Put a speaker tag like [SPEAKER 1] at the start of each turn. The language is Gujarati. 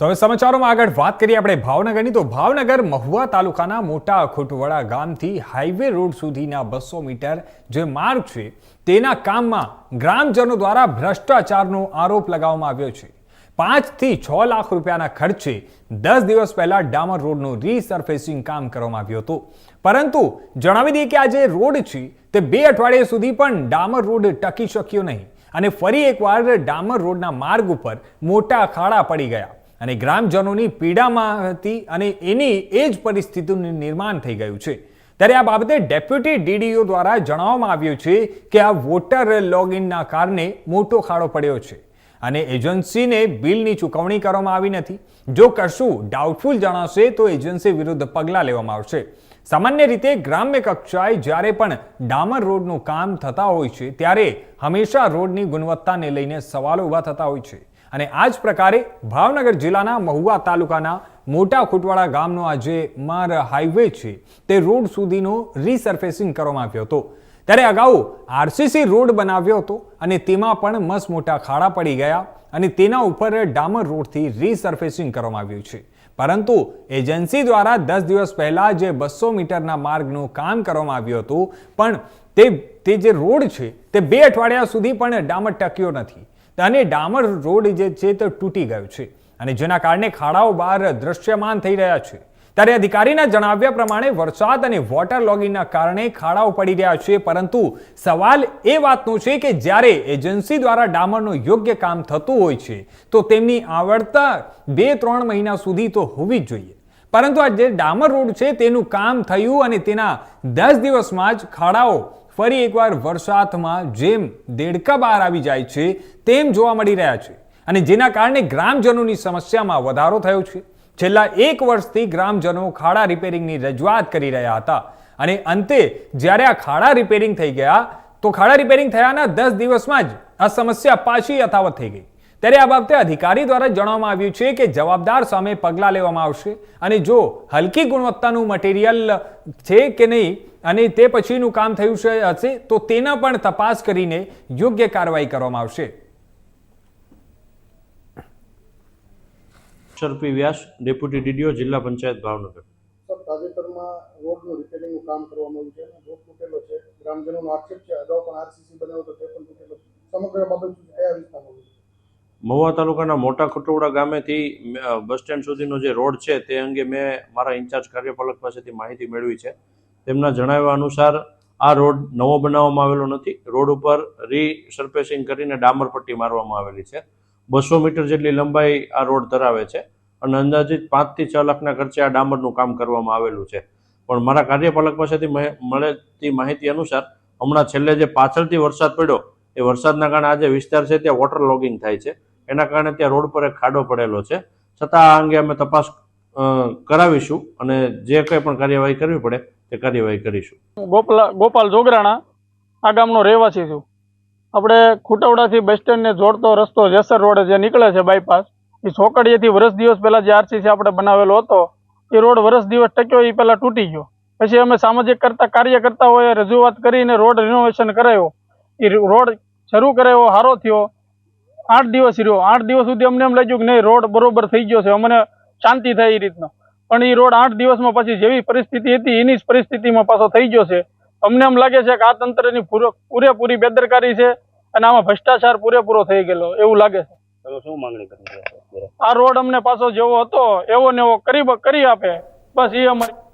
[SPEAKER 1] તો હવે સમાચારોમાં આગળ વાત કરીએ આપણે ભાવનગરની. તો ભાવનગર મહુવા તાલુકાના મોટા ખોટવડા ગામથી હાઈવે રોડ સુધીના બસો મીટર જે માર્ગ છે, તેના કામમાં ગ્રામજનો દ્વારા ભ્રષ્ટાચારનો આરોપ લગાવવામાં આવ્યો છે. પાંચથી છ લાખ રૂપિયાના ખર્ચે દસ દિવસ પહેલા ડામર રોડનું રીસર્ફેસિંગ કામ કરવામાં આવ્યું હતું. પરંતુ જણાવી દઈએ કે આ જે રોડ છે, તે બે અઠવાડિયા સુધી પણ ડામર રોડ ટકી શક્યો નહીં અને ફરી એકવાર ડામર રોડના માર્ગ ઉપર મોટા ખાડા પડી ગયા. અને ગ્રામજનોની પીડામાં હતી અને એની એ જ પરિસ્થિતિનું નિર્માણ થઈ ગયું છે. ત્યારે આ બાબતે ડેપ્યુટી ડીડીઓ દ્વારા જણાવવામાં આવ્યું છે કે આ વોટર લોગિનના કારણે મોટો ખાડો પડ્યો છે અને એજન્સીને બિલની ચૂકવણી કરવામાં આવી નથી. જો કશું ડાઉટફુલ જણાશે તો એજન્સી વિરુદ્ધ પગલાં લેવામાં આવશે. સામાન્ય રીતે ગ્રામ્ય કક્ષાએ જ્યારે પણ ડામર રોડનું કામ થતા હોય છે, ત્યારે હંમેશા રોડની ગુણવત્તાને લઈને સવાલો ઊભા થતા હોય છે. અને આ જ પ્રકારે ભાવનગર જિલ્લાના મહુવા તાલુકાના મોટા ખુટવાડા ગામનો આ જે માર હાઈવે છે. તે રોડ સુધીનો રીસર્ફેસિંગ કરવામાં આવ્યો હતો. ત્યારે અગાઉ આરસીસી રોડ બનાવ્યો હતો અને તેમાં પણ મસ મોટા ખાડા પડી ગયા અને તેના ઉપર ડામર રોડથી રીસર્ફેસિંગ કરવામાં આવ્યું છે. પરંતુ એજન્સી દ્વારા દસ દિવસ પહેલાં જે બસો મીટરના માર્ગનું કામ કરવામાં આવ્યું હતું, પણ તે તે જે રોડ છે, તે બે અઠવાડિયા સુધી પણ ડામર ટક્યો નથી. અને ડામર રોડ જે છે તે તૂટી ગયો છે અને જેના કારણે ખાડાઓ બહાર દ્રશ્યમાન થઈ રહ્યા છે. ત્યારે અધિકારીના જણાવ્યા પ્રમાણે વરસાદ અને વોટર લોગિંગના કારણે ખાડાઓ પડી રહ્યા છે, પરંતુ સવાલ એ વાતનો છે કે જ્યારે એજન્સી દ્વારા ડામરનું યોગ્ય કામ થતું હોય છે, તો તેમની આવડતા બે ત્રણ મહિના સુધી તો હોવી જ જોઈએ. પરંતુ આ જે ડામર રોડ છે તેનું કામ થયું અને તેના દસ દિવસમાં જ ખાડાઓ ફરી એકવાર વરસાદમાં જેમ દેડકા બહાર આવી જાય છે, તેમ જોવા મળી રહ્યા છે. અને જેના કારણે ગ્રામજનોની સમસ્યામાં વધારો થયો છે. છેલ્લા એક વર્ષથી ગ્રામજનો ખાડા રિપેરિંગની રજૂઆત કરી રહ્યા હતા. અને અંતે જ્યારે આ ખાડા રિપેરિંગ થઈ ગયા, તો ખાડા રિપેરિંગ થયાના દસ દિવસમાં જ આ સમસ્યા પાછી યથાવત થઈ ગઈ. ત્યારે આ બાબતે અધિકારી દ્વારા જણાવવામાં આવ્યું છે કે જવાબદાર સામે પગલાં લેવામાં આવશે અને જો હલકી ગુણવત્તાનું મટીરિયલ છે કે નહીં અને તે પછીનું કામ થયું છે હશે તો તેના પણ તપાસ કરીને યોગ્ય કાર્યવાહી કરવામાં આવશે.
[SPEAKER 2] શરપી વ્યાસ ડેપ્યુટી ડીડીઓ જિલ્લા પંચાયત ભાવનગર.
[SPEAKER 3] સર તાજેતરમાં રોડનું રિપેરિંગનું કામ કરવામાં આવ્યું છે અને રોડ તૂટેલો છે. ગ્રામજનોનો આક્ષેપ છે. અગાઉ પણ આરસીસી બનાવ્યો તો તે પણ તૂટેલો છે. સમગ્ર બાબત કયા વિસ્તારમાં?
[SPEAKER 2] મહુવા તાલુકાના મોટા ખટોવડા ગામેથી બસ સ્ટેન્ડ સુધીનો જે રોડ છે તે અંગે મેં મારા ઇન્ચાર્જ કાર્યપાલક પાસેથી માહિતી મેળવી છે. તેમના જણાવ્યા અનુસાર આ રોડ નવો બનાવવામાં આવેલો નથી. રોડ ઉપર રીસર્ફેસિંગ કરીને ડામર પટ્ટી મારવામાં આવેલી છે. બસો મીટર જેટલી લંબાઈ આ રોડ ધરાવે છે અને અંદાજિત પાંચથી છ લાખના ખર્ચે આ ડામરનું કામ કરવામાં આવેલું છે. પણ મારા કાર્યપાલક પાસેથી મળેલી માહિતી અનુસાર હમણાં છેલ્લે જે પાછળથી વરસાદ પડ્યો, એ વરસાદના કારણે આ જે વિસ્તાર છે ત્યાં વોટર લોગિંગ થાય છે. એના કારણે ત્યાં રોડ પર એક ખાડો પડેલો છે. છતાં આ અંગે અમે તપાસ કરાવીશું અને જે કંઈ પણ કાર્યવાહી કરવી પડે તે કાર્યવાહી કરીશું.
[SPEAKER 4] ગોપાલ ગોપાલ જોગરાણા, આ ગામનો રહેવાસી છું. આપણે ખૂટવડાથી બસ સ્ટેન્ડને જોડતો રસ્તો જેસર રોડે જે નીકળે છે બાયપાસ એ ચોકડીએથી વર્ષ દિવસ પહેલાં જે આરસીસી આપણે બનાવેલો હતો, એ રોડ વર્ષ દિવસ ટક્યો એ પહેલાં તૂટી ગયો. પછી અમે સામાજિક કરતા કાર્ય કરતા હોય રજૂઆત કરીને રોડ રિનોવેશન કરાયો. એ રોડ શરૂ કરાયો સારો થયો. આઠ દિવસ રહ્યો. આઠ દિવસ સુધી અમને એમ લાગ્યું કે નહીં રોડ બરોબર થઈ ગયો છે. અમને શાંતિ થાય એ રીતનો. પણ એ રોડ આઠ દિવસમાં પછી જેવી પરિસ્થિતિ હતી એની જ પરિસ્થિતિમાં પાછો થઈ ગયો છે. અમને એમ લાગે છે કે આ તંત્રની પૂરો- પૂરેપૂરી બેદરકારી છે અને આમાં ભ્રષ્ટાચાર પૂરેપૂરો થઈ ગયેલો. એવું લાગે છે.
[SPEAKER 5] શું માંગણી કરી રહ્યા છો?
[SPEAKER 4] આ રોડ અમને પાછો જેવો હતો એવો ને એવો કરી કરી આપે. બસ એ અમારી